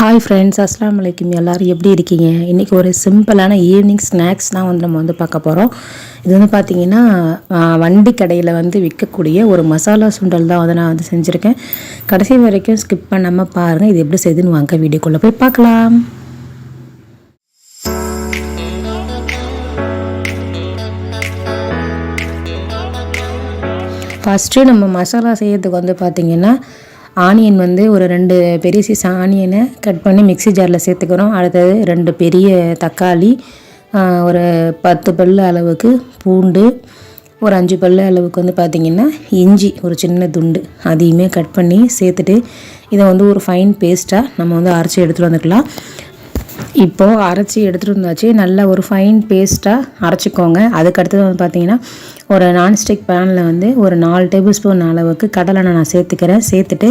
Hi friends அஸ்லாம் வலைக்கும் எல்லோரும் எப்படி இருக்கீங்க? இன்றைக்கி ஒரு சிம்பிளான ஈவினிங் ஸ்நாக்ஸ் தான் வந்து நம்ம வந்து பார்க்க போகிறோம் இது வந்து பார்த்திங்கன்னா வண்டி கடையில் வந்து விற்கக்கூடிய ஒரு மசாலா சுண்டல் தான் வந்து நான் வந்து செஞ்சுருக்கேன். கடைசி வரைக்கும் ஸ்கிப் பண்ணாமல் பாருங்கள் இது எப்படி செய்யுதுன்னு வாங்க வீடியோக்குள்ளே போய் பார்க்கலாம். ஃபஸ்ட்டு நம்ம மசாலா செய்யறதுக்கு வந்து பார்த்திங்கன்னா ஆனியன் வந்து ஒரு ரெண்டு பெரிய சீஸ் ஆனியனை கட் பண்ணி மிக்ஸி ஜாரில் சேர்த்துக்கிறோம். அடுத்தது ரெண்டு பெரிய தக்காளி ஒரு பத்து பல் அளவுக்கு பூண்டு ஒரு அஞ்சு பல் அளவுக்கு வந்து பார்த்திங்கன்னா இஞ்சி ஒரு சின்ன துண்டு அதையுமே கட் பண்ணி சேர்த்துட்டு இதை வந்து ஒரு ஃபைன் பேஸ்ட்டாக நம்ம வந்து அரைச்சி எடுத்துகிட்டு வந்துக்கலாம். இப்போது அரைச்சி எடுத்துகிட்டு வந்தாச்சு. நல்ல ஒரு ஃபைன் பேஸ்ட்டாக அரைச்சிக்கோங்க. அதுக்கடுத்தது வந்து பார்த்திங்கன்னா ஒரு நான்ஸ்டிக் பேனில் வந்து ஒரு நாலு டேபிள் ஸ்பூன் அளவுக்கு கடலெண்ணெய் நான் சேர்த்துக்கிறேன். சேர்த்துட்டு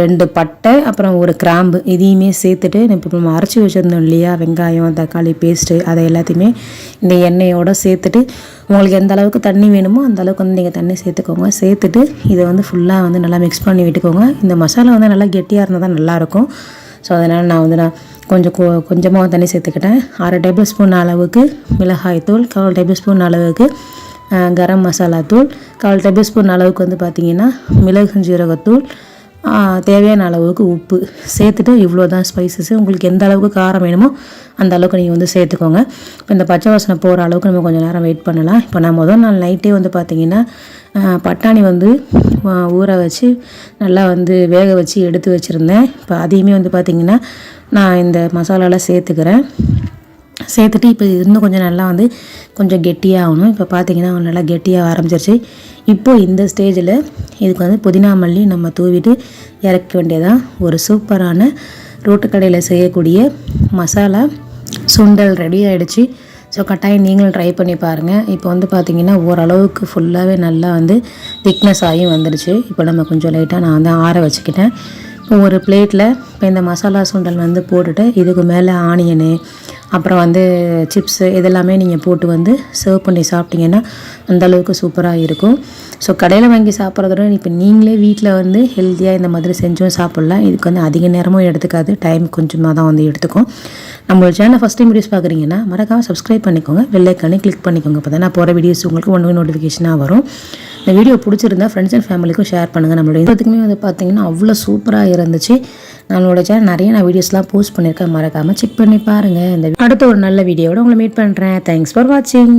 ரெண்டு பட்டை அப்புறம் ஒரு கிராம்பு இதையுமே சேர்த்துட்டு இப்போ நம்ம அரைச்சி வச்சுருந்தோம் இல்லையா? வெங்காயம் தக்காளி பேஸ்ட்டு அதை எல்லாத்தையுமே இந்த எண்ணெயோடு சேர்த்துட்டு உங்களுக்கு எந்த அளவுக்கு தண்ணி வேணுமோ அந்த அளவுக்கு வந்து நீங்கள் தண்ணி சேர்த்துக்கோங்க. சேர்த்துட்டு இதை வந்து ஃபுல்லாக வந்து நல்லா மிக்ஸ் பண்ணி விட்டுக்கோங்க. இந்த மசாலா வந்து நல்லா கெட்டியாக இருந்தால் தான் நல்லாயிருக்கும். ஸோ அதனால் நான் வந்து நான் கொஞ்சம் கொ கொஞ்சமாக தண்ணி சேர்த்துக்கிட்டேன். அரை டேபிள் ஸ்பூன் அளவுக்கு மிளகாய் தூள் கால் டேபிள் ஸ்பூன் அளவுக்கு கரம் மசாலா தூள் கால் டேபிள் ஸ்பூன் அளவுக்கு வந்து பார்த்திங்கன்னா மிளகு ஜீரகத்தூள் தேவையான அளவுக்கு உப்பு. சேர்த்துட்டு இவ்வளோ தான் ஸ்பைசஸ் உங்களுக்கு எந்த அளவுக்கு காரம் வேணுமோ அந்த அளவுக்கு நீங்கள் வந்து சேர்த்துக்கோங்க. இப்போ இந்த பச்சை வாசனை போகிற அளவுக்கு நம்ம கொஞ்சம் நேரம் வெயிட் பண்ணலாம். இப்போ நான் முதல் நாள் நைட்டே வந்து பார்த்திங்கன்னா பட்டாணி வந்து ஊற வச்சு நல்லா வந்து வேக வச்சு எடுத்து வச்சுருந்தேன். இப்போ அதையுமே வந்து பார்த்திங்கன்னா நான் இந்த மசாலாலாம் சேர்த்துக்கிறேன். சேர்த்துட்டு இப்போ இன்னும் கொஞ்சம் நல்லா வந்து கொஞ்சம் கெட்டியாகணும் இப்போ பார்த்தீங்கன்னா நல்லா கெட்டியாக ஆரம்பிச்சிருச்சு. இப்போது இந்த ஸ்டேஜில் இதுக்கு வந்து புதினா மல்லி நம்ம தூவிட்டு இறக்க வேண்டியதான் ஒரு சூப்பரான ரோட்டு கடையில் செய்யக்கூடிய மசாலா சுண்டல் ரெடி ஆகிடுச்சு ஸோ கட்டாயம் நீங்களும் ட்ரை பண்ணி பாருங்கள் இப்போ வந்து பார்த்தீங்கன்னா ஓரளவுக்கு ஃபுல்லாகவே நல்லா வந்து திக்னஸ் ஆகியும் வந்துடுச்சு இப்போ நம்ம கொஞ்சம் லைட்டாக நான் வந்து ஆற வச்சுக்கிட்டேன். ஒரு பிளேட்டில் இப்போ இந்த மசாலா சுண்டல் வந்து போட்டுட்டு இதுக்கு மேலே ஆனியனு அப்புறம் வந்து சிப்ஸு இதெல்லாமே நீங்கள் போட்டு வந்து சர்வ் பண்ணி சாப்பிட்டீங்கன்னா அந்த அளவுக்கு சூப்பராக இருக்கும். ஸோ கடையில் வாங்கி சாப்பிட்றதோட இப்போ நீங்களே வீட்டில் வந்து ஹெல்த்தியாக இந்த மாதிரி செஞ்சும் சாப்பிட்லாம். இதுக்கு வந்து அதிக நேரமும் எடுத்துக்காது. டைம் கொஞ்சமாக தான் வந்து எடுத்துக்கும். நம்மளோட சேனல் ஃபஸ்ட் டைம் வீடியோஸ் பார்க்குறீங்கன்னா மறக்காமல் சப்ஸ்கிரைப் பண்ணிக்கோங்க. வெள்ளைக்கானே கிளிக் பண்ணிக்கோங்க. அப்போ தான் நான் போகிற வீடியோஸ் உங்களுக்கு ஒன்று நோட்டிஃபிகேஷனாக வரும். இந்த வீடியோ பிடிச்சிருந்தா ஃப்ரெண்ட்ஸ் அண்ட் ஃபேமிலிக்கும் ஷேர் பண்ணுங்கள் நம்மளோட இதுக்குமே வந்து பார்த்தீங்கன்னா அவ்வளோ சூப்பராக இருந்துச்சு. நம்மளோட சேனல் நிறைய நான் வீடியோஸ்லாம் போஸ்ட் பண்ணியிருக்கேன். மறக்காமல் செக் பண்ணி பாருங்கள் இந்த அடுத்த ஒரு நல்ல வீடியோவோட உங்களை மீட் பண்ணுறேன் தேங்க்ஸ் ஃபார் வாட்சிங்